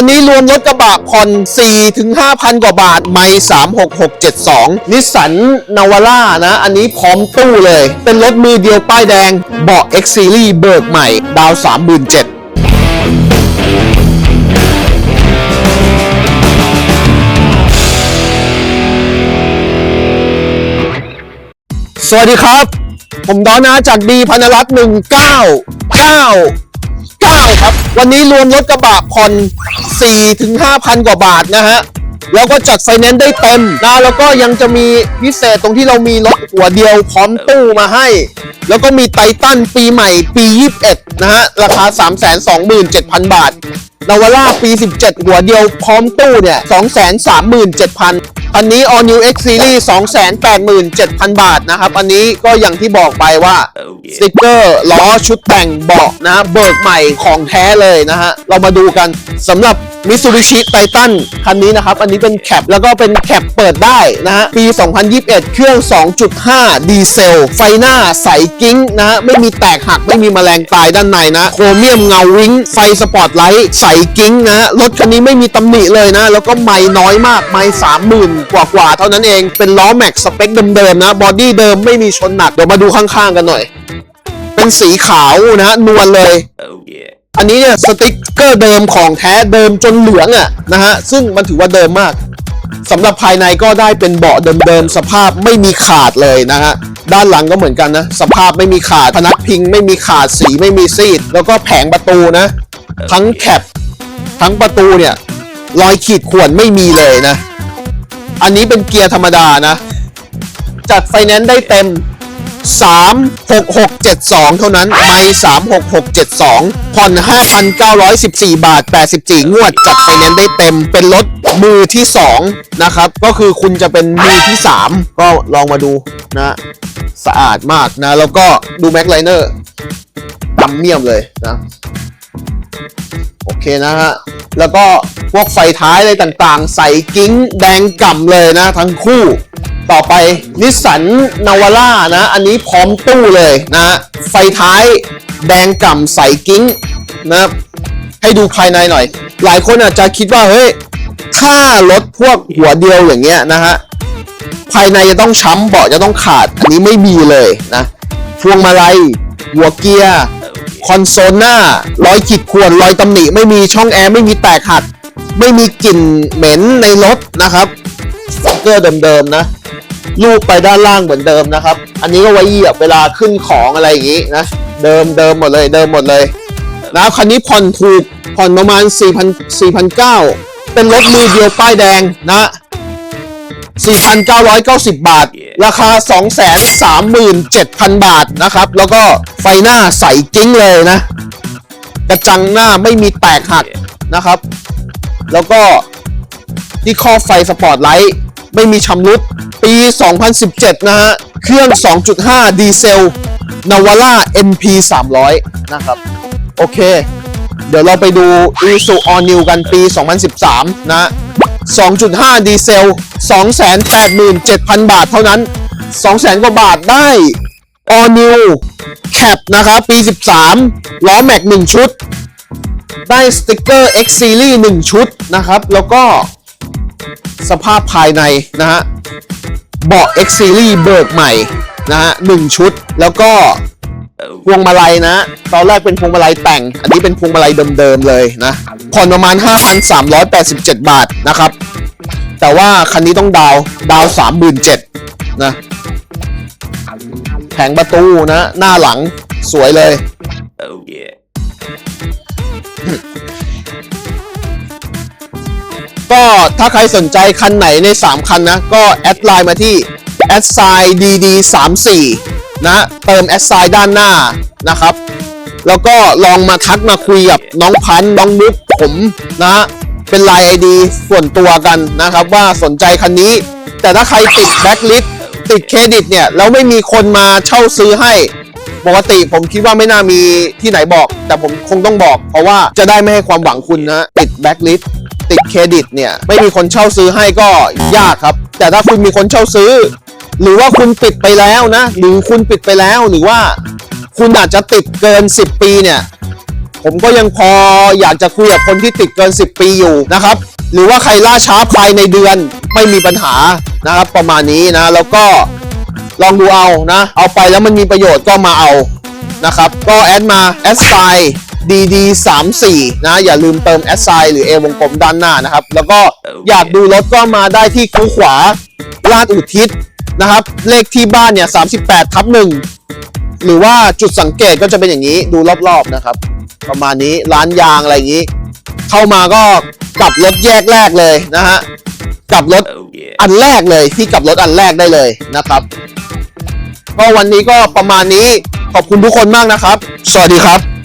วันนี้รวมรถกระบะผ่อน4ถึง5,000 กว่าบาท ไม่ 36672 นิสสันนาวาร่านะ อันนี้พร้อมตู้เลย เป็นรถมือเดียวป้ายแดง เบาะ X Series เบิกใหม่ ดาว 37,000สวัสดีครับ ผมดอนนะจากดีพันรัตน์ 9ครับ วันนี้รวมรถกระบะผ่อน4ถึง5,000 กว่าบาทนะฮะ แล้วก็จัดไฟแนนซ์ได้เต็มนะแล้วก็ยังจะมีพิเศษตรงที่เรามีรถหัวเดียวพร้อมตู้มาให้ แล้วก็มีไททันปีใหม่ปี 21 นะฮะ ราคา 327,000 บาทนาวาร่าปี 17 หัวเดียวพร้อมตู้เนี่ย 237,000 อันนี้ All New X Series 287,000 บาทนะครับ อันนี้ก็อย่างที่บอกไปว่าสติกเกอร์ล้อชุดแต่งเบาะนะฮะเบิกใหม่ของแท้เลยนะฮะ เรามาดูกันสำหรับ Mitsubishi Titan คันนี้นะครับ อันนี้เป็นแคปแล้วก็เป็นแคปเปิดได้นะฮะปี 2021 เครื่อง 2.5 ดีเซล ไฟหน้าใสกิ้งนะฮะไม่มีแตกหักไม่มีแมลงตายด้านในนะโครเมียมเงาวิ้งไฟสปอตไลท์ใสกิ้งนะรถคันนี้ไม่มีตำหนิเลยนะ แล้วก็ไม่น้อยมากไม่30,000 กว่ากว่าๆเท่านั้นเองเป็นล้อแม็กสเปคเดิมๆนะบอดี้เดิมไม่มีชนหนักเดี๋ยวมาดูข้างๆกันหน่อย เป็นสีขาวนะฮะนวลเลย Oh yeah. อันนี้เนี่ยสติ๊กเกอร์เดิมของแท้เดิมจนเหลืองอะ่ะนะฮะซึ่งมันถือว่าเดิมมากสำหรับภายในก็ได้เป็นเบาะเดิมๆสภาพไม่มีขาดเลยนะฮะด้านหลังก็เหมือนกันนะ สภาพไม่มีขาดพนักพิงไม่มีขาดสีไม่มีซีด แล้วก็แผงประตูนะ ทั้งแคปทั้งประตูเนี่ยรอยขีดข่วนไม่มีเลยนะ อันนี้เป็นเกียร์ธรรมดานะ จัดไฟแนนซ์ได้เต็ม 36672 เท่านั้นไม่36672 ผ่อน 5,914 บาท 84 งวด จัดไฟแนนได้เต็ม เป็นรถมือที่ 2 นะครับ ก็คือคุณจะเป็นมือที่ 3 ก็ลองมาดูนะ สะอาดมากนะ แล้วก็ดูแม็กไลเนอร์ดำเมียมเลยนะโอเคนะฮะ แล้วก็พวกไฟท้ายอะไรต่างๆ ใส่กิ้งแดงก่ำเลยนะทั้งคู่ ต่อไปนิสสันนาวาร่านะ อันนี้พร้อมตู้เลยนะไฟท้ายแดงก่ำใสกิ้งนะให้ดูภายในหน่อย หลายคนอาจจะคิดว่าเฮ้ยถ้ารถพวกหัวเดียวอย่างเงี้ยนะฮะภายในจะต้องช้ำเบาะจะต้องขาด อันนี้ไม่มีเลยนะพวงมาลัยหัวเกียร์คอนโซลหน้ารอยขีดข่วนรอยตำหนิไม่มีช่องแอร์ไม่มีแตกหัก ไม่มีกลิ่นเหม็นในรถนะครับสติ๊กเกอร์เดิมๆนะ ลูกไปด้านล่างเหมือนเดิมนะครับ อันนี้ก็ไว้เหยียบเวลาขึ้นของอะไรอย่างนี้นะ เดิมเดิมหมดเลย เดิมหมดเลย นะคันนี้ผ่อนถูกผ่อนประมาณ 4,000 4,900 เป็นรถมือเดียวป้ายแดงนะ 4,990 บาท ราคา 237,000 บาทนะครับ แล้วก็ไฟหน้าใสกิ้งเลยนะ กระจังหน้าไม่มีแตกหักนะครับ แล้วก็ที่ข้อไฟสปอร์ตไลท์ไม่มีชำรุด ปี 2017 นะฮะ เครื่อง 2.5 ดีเซล Navara NP 300 นะครับ โอเค เดี๋ยวเราไปดู i s u All New กันปี 2013 นะ 2.5 ดีเซล 287,000 บาทเท่านั้น 200,000 กว่าบาทได้ All New Cap นะครับ ปี 13 ล้อแม็ก 1 ชุด ได้สติกเกอร์ X Series 1 ชุดนะครับ แล้วก็สภาพภายในนะฮะ เบาะ X Series เบิกใหม่นะฮะ1ชุดแล้วก็พวงมาลัยนะ ตอนแรกเป็นพวงมาลัยแต่ง อันนี้เป็นพวงมาลัยเดิมๆเลยนะผ่อนประมาณ 5,387 บาทนะครับ แต่ว่าคันนี้ต้องดาวดาว 37,000นะแผงประตูนะ หน้าหลังสวยเลย ก็ถ้าใครสนใจคันไหนใน 3 คันนะ ก็แอดไลน์มาที่แอดไซน์ dd 3 4นะ เติมแอดไซน์ด้านหน้านะครับ แล้วก็ลองมาทักมาคุยกับน้องพันน้องมุกผมนะเป็นไลน์ไอดีส่วนตัวกันนะครับ ว่าสนใจคันนี้ แต่ถ้าใครติดแบ็คลิสติดเครดิตเนี่ย แล้วไม่มีคนมาเช่าซื้อให้ปกติผมคิดว่าไม่น่ามีที่ไหนบอก แต่ผมคงต้องบอก เพราะว่าจะได้ไม่ให้ความหวังคุณนะติดแบ็คลิส ติดเครดิตเนี่ยไม่มีคนเช่าซื้อให้ก็ยากครับ แต่ถ้าคุณมีคนเช่าซื้อ หรือว่าคุณปิดไปแล้วนะ หรือคุณปิดไปแล้วหรือว่า คุณอาจจะติดเกิน 10 ปีเนี่ย ผมก็ยังพออยากจะคุยกับคนที่ติดเกิน 10 ปีอยู่นะครับ หรือว่าใครล่าช้าภายในเดือนไม่มีปัญหานะครับประมาณนี้นะแล้วก็ลองดูเอานะ เอาไปแล้วมันมีประโยชน์ก็มาเอานะครับ ก็แอดมาแอดไซ 3 4 นะ อย่าลืมเติมแอดไซหรือ A วงกลมด้านหน้านะครับ แล้วก็อยากดูรถก็มาได้ที่คูขวาลาดอุทิศนะครับ เลขที่บ้านเนี่ย 38ทับหนึ่งหรือว่าจุดสังเกตก็จะเป็นอย่างนี้ดูรอบๆนะครับ ประมาณนี้ร้านยางอะไรอย่างนี้ เข้ามาก็กลับรถแยกแรกเลยนะฮะกลับรถอันแรกเลยที่กลับรถอันแรกได้เลยนะครับก็วันนี้ก็ประมาณนี้ขอบคุณทุกคนมากนะครับ สวัสดีครับ